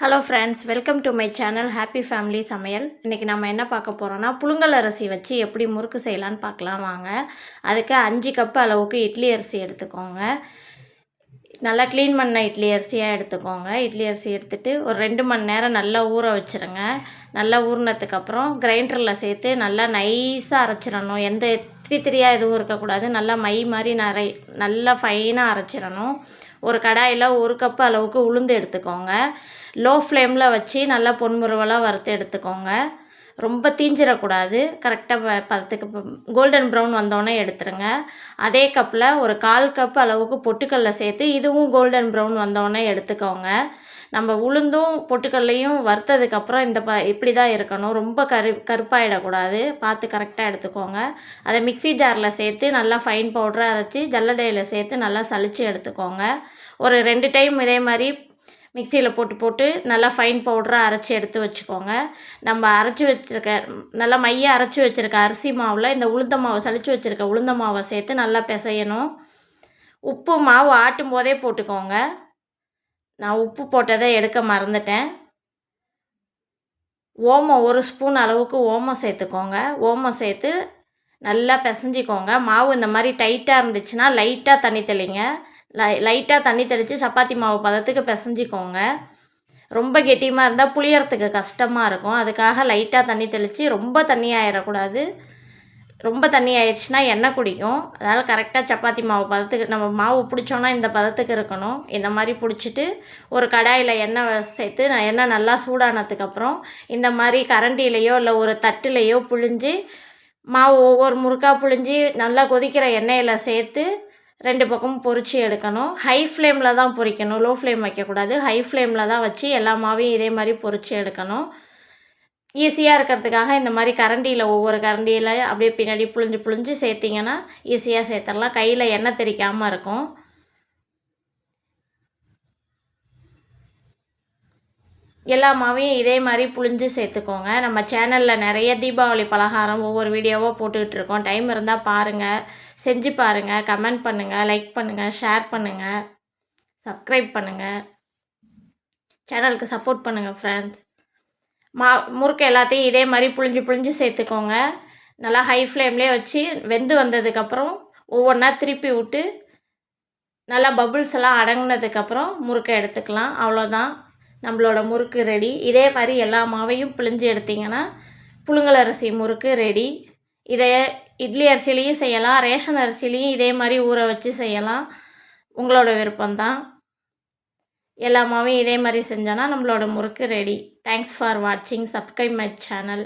Hello friends welcome to my channel happy family சமையல் இன்றைக்கி நம்ம என்ன பார்க்க போகிறோன்னா புழுங்கல் அரிசி வச்சு எப்படி முறுக்கு செய்யலான்னு பார்க்கலாம் வாங்க. அதுக்கு அஞ்சு கப்பு அளவுக்கு இட்லி அரிசி எடுத்துக்கோங்க. நல்லா க்ளீன் பண்ண இட்லி அரிசியாக எடுத்துக்கோங்க. இட்லி அரிசி எடுத்துகிட்டு ஒரு ரெண்டு மணி நேரம் நல்லா ஊற வச்சுருங்க. நல்லா ஊறினதுக்கப்புறம் கிரைண்டரில் சேர்த்து நல்லா நைஸாக அரைச்சிடணும். எந்த திரியாக எதுவும் இருக்கக்கூடாது. நல்லா மை மாதிரி நிறை நல்லா ஃபைனாக அரைச்சிடணும். ஒரு கடாயில் ஒரு கப்பு அளவுக்கு உளுந்து எடுத்துக்கோங்க. லோ ஃப்ளேமில் வச்சு நல்லா பொன்முருவலாக வறுத்து எடுத்துக்கோங்க. ரொம்ப தீஞ்சிடக்கூடாது கரெக்டாக பதத்துக்கு கோல்டன் ப்ரௌன் வந்தோடனே எடுத்துருங்க. அதே கப்பில் ஒரு கால் கப் அளவுக்கு பொட்டுக்கல்ல சேர்த்து இதுவும் கோல்டன் ப்ரௌன் வந்தோடனே எடுத்துக்கோங்க. நம்ம உளுந்தும் பொட்டுக்கல்லையும் வறுத்ததுக்கப்புறம் இந்த ப இப்படி தான் இருக்கணும். ரொம்ப கரு கருப்பாயிடக்கூடாது. பார்த்து கரெக்டாக எடுத்துக்கோங்க. அதை மிக்சி ஜாரில் சேர்த்து நல்லா ஃபைன் பவுடராக அரைச்சி ஜல்லடையில் சேர்த்து நல்லா சளிச்சு எடுத்துக்கோங்க. ஒரு ரெண்டு டைம் இதே மாதிரி மிக்சியில் போட்டு போட்டு நல்லா ஃபைன் பவுடராக அரைச்சி எடுத்து வச்சுக்கோங்க. நம்ம அரைச்சி வச்சுருக்க நல்லா மைய அரைச்சி வச்சுருக்க அரிசி மாவில் இந்த உளுந்த மாவை சளிச்சு வச்சுருக்க உளுந்த மாவை சேர்த்து நல்லா பிசையணும். உப்பு மாவு ஆட்டும் போதே போட்டுக்கோங்க. நான் உப்பு போட்டதை எடுக்க மறந்துட்டேன். ஓமம் ஒரு ஸ்பூன் அளவுக்கு ஓமம் சேர்த்துக்கோங்க. ஓமம் சேர்த்து நல்லா பிசைஞ்சிக்கோங்க. மாவு இந்த மாதிரி டைட்டாக இருந்துச்சுன்னா லைட்டாக தண்ணி தெளிங்க. லை லைட்டாக தண்ணி தெளித்து சப்பாத்தி மாவு பதத்துக்கு பிசைஞ்சிக்கோங்க. ரொம்ப கெட்டியமாக இருந்தால் புளியறதுக்கு கஷ்டமாக இருக்கும். அதுக்காக லைட்டாக தண்ணி தெளித்து ரொம்ப தண்ணி ஆயிடக்கூடாது ரொம்ப தண்ணி ஆயிடுச்சுன்னா எண்ணெய் குடிக்கும். அதனால் கரெக்டாக சப்பாத்தி மாவு பதத்துக்கு நம்ம மாவு பிடிச்சோன்னா இந்த பதத்துக்கு இருக்கணும். இந்த மாதிரி பிடிச்சிட்டு ஒரு கடாயில் எண்ணெய் சேர்த்து எண்ணெய் நல்லா சூடானதுக்கப்புறம் இந்த மாதிரி கரண்டிலேயோ இல்லை ஒரு தட்டுலேயோ புழிஞ்சு மாவு ஒவ்வொரு முறுக்காக புழிஞ்சு நல்லா கொதிக்கிற எண்ணெயில் சேர்த்து ரெண்டு பக்கமும் பொறிச்சு எடுக்கணும். ஹை ஃப்ளேமில் தான் பொரிக்கணும் லோ ஃப்ளேம் வைக்கக்கூடாது. ஹை ஃப்ளேமில் தான் வச்சு எல்லா மாவையும் இதே மாதிரி பொறிச்சு எடுக்கணும். ஈஸியாக இருக்கிறதுக்காக இந்த மாதிரி கரண்டியில் ஒவ்வொரு கரண்டியில் அப்படியே பின்னாடி புழிஞ்சு புழிஞ்சு சேர்த்திங்கன்னா ஈஸியாக சேர்த்துடலாம். கையில் எண்ணெய் தெரிக்காமல் இருக்கும். எல்லா மாவையும் இதே மாதிரி புழிஞ்சு சேர்த்துக்கோங்க. நம்ம சேனலில் நிறைய தீபாவளி பலகாரம் ஒவ்வொரு வீடியோவாக போட்டுக்கிட்டு இருக்கோம். டைம் இருந்தால் பாருங்கள் செஞ்சு பாருங்கள் கமெண்ட் பண்ணுங்கள் லைக் பண்ணுங்கள் ஷேர் பண்ணுங்கள் சப்ஸ்கிரைப் பண்ணுங்கள் சேனலுக்கு சப்போர்ட் பண்ணுங்கள் ஃப்ரெண்ட்ஸ் மா முறுக்கு எல்லாத்தையும் இதே மாதிரி புழிஞ்சு புழிஞ்சு சேர்த்துக்கோங்க. நல்லா ஹை ஃப்ளேம்லேயே வச்சு வெந்து வந்ததுக்கப்புறம் ஒவ்வொன்றா திருப்பி விட்டு நல்லா பபுள்ஸ் எல்லாம் அடங்கினதுக்கப்புறம் முறுக்கை எடுத்துக்கலாம். அவ்வளோதான் நம்மளோட முறுக்கு ரெடி. இதே மாதிரி எல்லா மாவையும் பிழிஞ்சு எடுத்திங்கன்னா புழுங்கல் அரிசி முறுக்கு ரெடி. இதே இட்லி அரிசிலையும் செய்யலாம். ரேஷன் அரிசிலையும் இதே மாதிரி ஊற வச்சு செய்யலாம். உங்களோட விருப்பம்தான். எல்லா மாவையும் இதே மாதிரி செஞ்சோன்னா நம்மளோட முறுக்கு ரெடி. தேங்க்ஸ் ஃபார் வாட்சிங் சப்ஸ்கிரைப் மை சேனல்